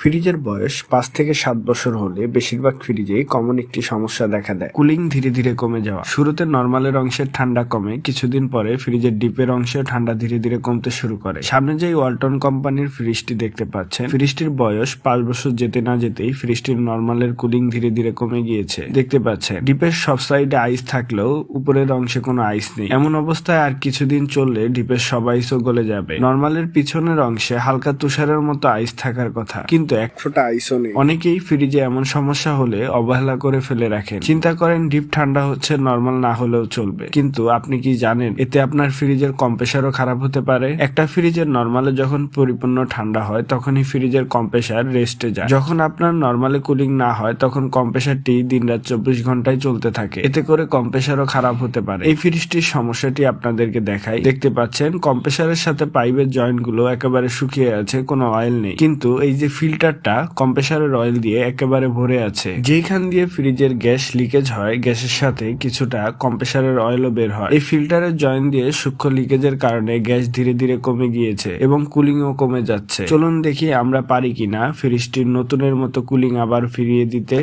ফ্রিজের বয়স পাঁচ থেকে সাত বছর হলে বেশিরভাগ ফ্রিজেই কমন একটি সমস্যা দেখা দেয়। কুলিং ধীরে ধীরে কমে যাওয়া। শুরুতে নর্মালের অংশের ঠান্ডা কমে, কিছুদিন পরে ফ্রিজের ডিপের অংশেও ঠান্ডা ধীরে ধীরে কমতে শুরু করে। সামনে যে ওয়ালটন কোম্পানির ফ্রিজটি দেখতে পাচ্ছেন, ফ্রিজটির বয়স পাঁচ বছর যেতে না যেতেই ফ্রিজটির নর্মালের কুলিং ধীরে ধীরে কমে গিয়েছে। দেখতে পাচ্ছেন, ডিপের সব সাইডে আইস থাকলেও উপরের অংশে কোনো আইস নেই। এমন অবস্থায় আর কিছুদিন চললে ডিপের সব আইসও গলে যাবে। নর্মালের পিছনের অংশে হালকা তুষারের মতো আইস থাকার কথা। কিন্তু এক ফোঁটা আইসও নেই। অনেকেই ফ্রিজে এমন সমস্যা হলে অবহেলা করে ফেলে রাখেন। চিন্তা করেন, ডিপ ঠান্ডা হচ্ছে নর্মাল না হলেও চলবে। কিন্তু আপনি কি জানেন, এতে আপনার ফ্রিজের কম্প্রেসারও খারাপ হতে পারে? একটা ফ্রিজের নর্মালে যখন পরিপূর্ণ ঠান্ডা হয়, তখনই ফ্রিজের কম্প্রেসার রেস্টে যায়। যখন আপনার নর্মালে কুলিং না হয়, তখন কম্প্রেসারটি দিন রাত চব্বিশ ঘন্টায় চলতে থাকে। এতে করে কম্প্রেসারও খারাপ হতে পারে। এই ফ্রিজটির সমস্যাটি আপনাদেরকে দেখাই। দেখতে পাচ্ছেন, কম্প্রেসারের সাথে পাইপের জয়েন্টগুলো একেবারে শুকিয়ে আছে, কোনো অয়েল নেই। কিন্তু এই যে ফিল্টারটা কম্প্রেসারের অয়েল দিয়ে একেবারে ভরে আছে। যেখান দিয়ে ফ্রিজের গ্যাস লিকেজ হয়, গ্যাসের সাথে কিছুটা কম্প্রেসারের অয়েলও বের হয়। এই ফিল্টারের জয়েন্ট দিয়ে সূক্ষ্ম লিকেজের কারণে গ্যাস ধীরে ধীরে কমে গিয়েছে এবং কুলিং ও কমে যাচ্ছে। চলুন দেখি আমরা পারি কিনা ফ্রিজটির নতুনের মতো কুলিং আবার ফিরিয়ে দিতে।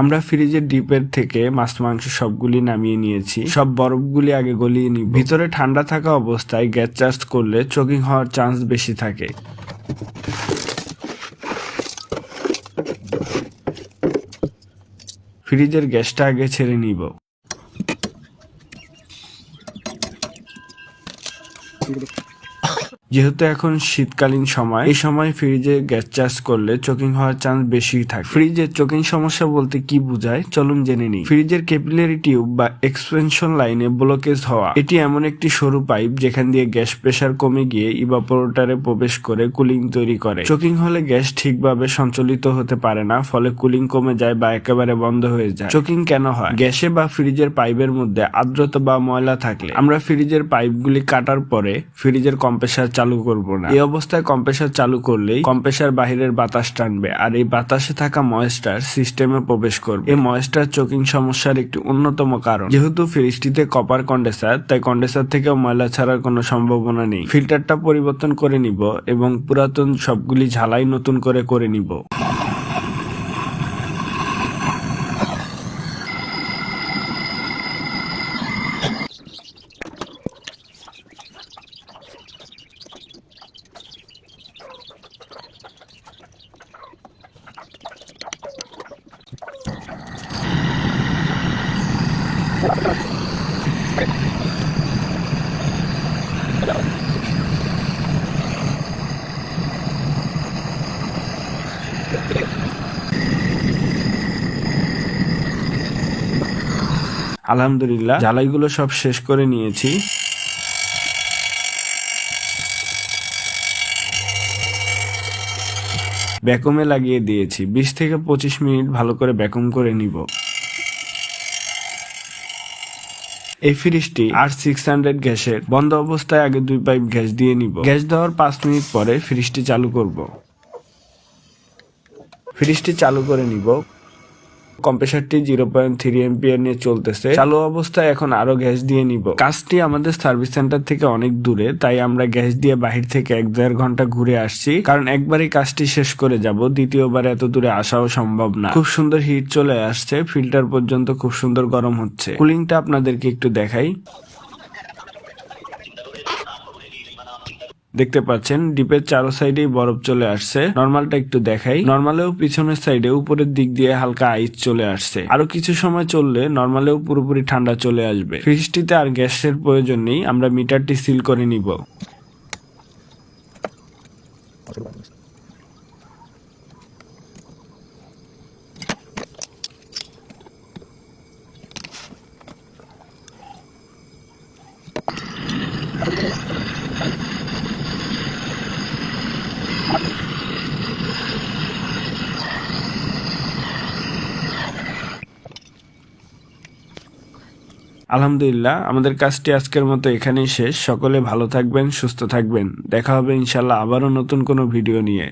আমরা ফ্রিজের ডিপের থেকে মাছ, মাংস সবগুলি নামিয়ে নিয়েছি। সব বরফগুলি আগে গলিয়ে নিই ভিতরে ঠান্ডা থাকা অবস্থায় গ্যাস চার্জ করলে চোকিং হওয়ার চান্স বেশি থাকে। ফ্রিজের গ্যাসটা আগে ছেড়ে নিব। যেহেতু এখন শীতকালীন সময়, এই সময় ফ্রিজে গ্যাস চার্জ করলে চোকিং হওয়ার চান্স বেশি থাকে। ফ্রিজের চোকিং সমস্যা বলতে কি বোঝায়? চলুন জেনে নিই। ফ্রিজের ক্যাপিলারি টিউব বা এক্সপেনশন লাইনে ব্লকেজ হওয়া। এটি এমন একটি সরু পাইপ যেখান দিয়ে গ্যাস প্রেসার কমে গিয়ে ইভাপোরেটরে প্রবেশ করে কুলিং তৈরি করে। চোকিং হলে গ্যাস ঠিকভাবে সঞ্চালিত হতে পারে না, ফলে কুলিং কমে যায় বা একেবারে বন্ধ হয়ে যায়। চোকিং কেন হয়? গ্যাসে বা ফ্রিজের পাইপের মধ্যে আর্দ্রতা বা ময়লা থাকলে আমরা ফ্রিজের পাইপগুলি কাটার পরে ফ্রিজের কম্প্রেসার চালু করব না। এই অবস্থায় কম্প্রেসার চালু করলেই কম্প্রেসার বাহিরের বাতাস টানবে আর এই বাতাসে থাকা ময়েস্টার সিস্টেমে প্রবেশ করবে। এই ময়েস্টার চোকিং সমস্যার একটি অন্যতম কারণ। যেহেতু ফ্রিজটিতে কপার কন্ডেসার তাই কন্ডেসার থেকেও ময়লা ছাড়ার কোনো সম্ভাবনা নেই। ফিল্টারটা পরিবর্তন করে নিব এবং পুরাতন সবগুলি ঝালাই নতুন করে করে নিব। আলহামদুলিল্লাহ। ঝালাইগুলো সব শেষ করে নিয়েছি। ব্যাকুমে লাগিয়ে দিয়েছি। বিশ থেকে পঁচিশ মিনিট ভালো করে ব্যাকুম করে নিব। এই ফ্রিজটি আর সিক্স হান্ড্রেড গ্যাসের। বন্ধ অবস্থায় আগে দুই পাইপ গ্যাস দিয়ে নিব। গ্যাস দেওয়ার পাঁচ মিনিট পরে ফ্রিজটি চালু করব। ফ্রিজটি চালু করে নিব। কম্প্রেসারটি জিরো পয়েন্ট থ্রি এমপিয়ার নিয়ে চলতেছে। চালু অবস্থায় এখন আরও গ্যাস দিয়ে নিব। কাজটি আমাদের সার্ভিস সেন্টার থেকে অনেক দূরে, তাই আমরা গ্যাস দিয়ে বাহির থেকে এক দেড় ঘণ্টা ঘুরে আসছি। কারণ একবারই কাজটি শেষ করে যাব, দ্বিতীয়বার এত দূরে আসাও সম্ভব না। খুব সুন্দর হিট চলে আসছে, ফিল্টার পর্যন্ত খুব সুন্দর গরম হচ্ছে। কুলিংটা আপনাদেরকে একটু দেখাই। দেখতে পাচ্ছেন, ডিপের চারো সাইডেই বরফ চলে আসছে। নর্মালটা একটু দেখাই। নর্মালেও পিছনের সাইডে উপরের দিক দিয়ে হালকা আইস চলে আসছে। আরও কিছু সময় চললে নর্মালেও পুরোপুরি ঠান্ডা চলে আসবে। ফ্রিজটিতে আর গ্যাসের প্রয়োজন নেই, আমরা মিটারটি সিল করে নিব। আলহামদুলিল্লাহ, আমাদের কাজটি আজকের মতো এখানেই শেষ। সকলে ভালো থাকবেন, সুস্থ থাকবেন। দেখা হবে ইনশাল্লাহ আবারও নতুন কোনো ভিডিও নিয়ে।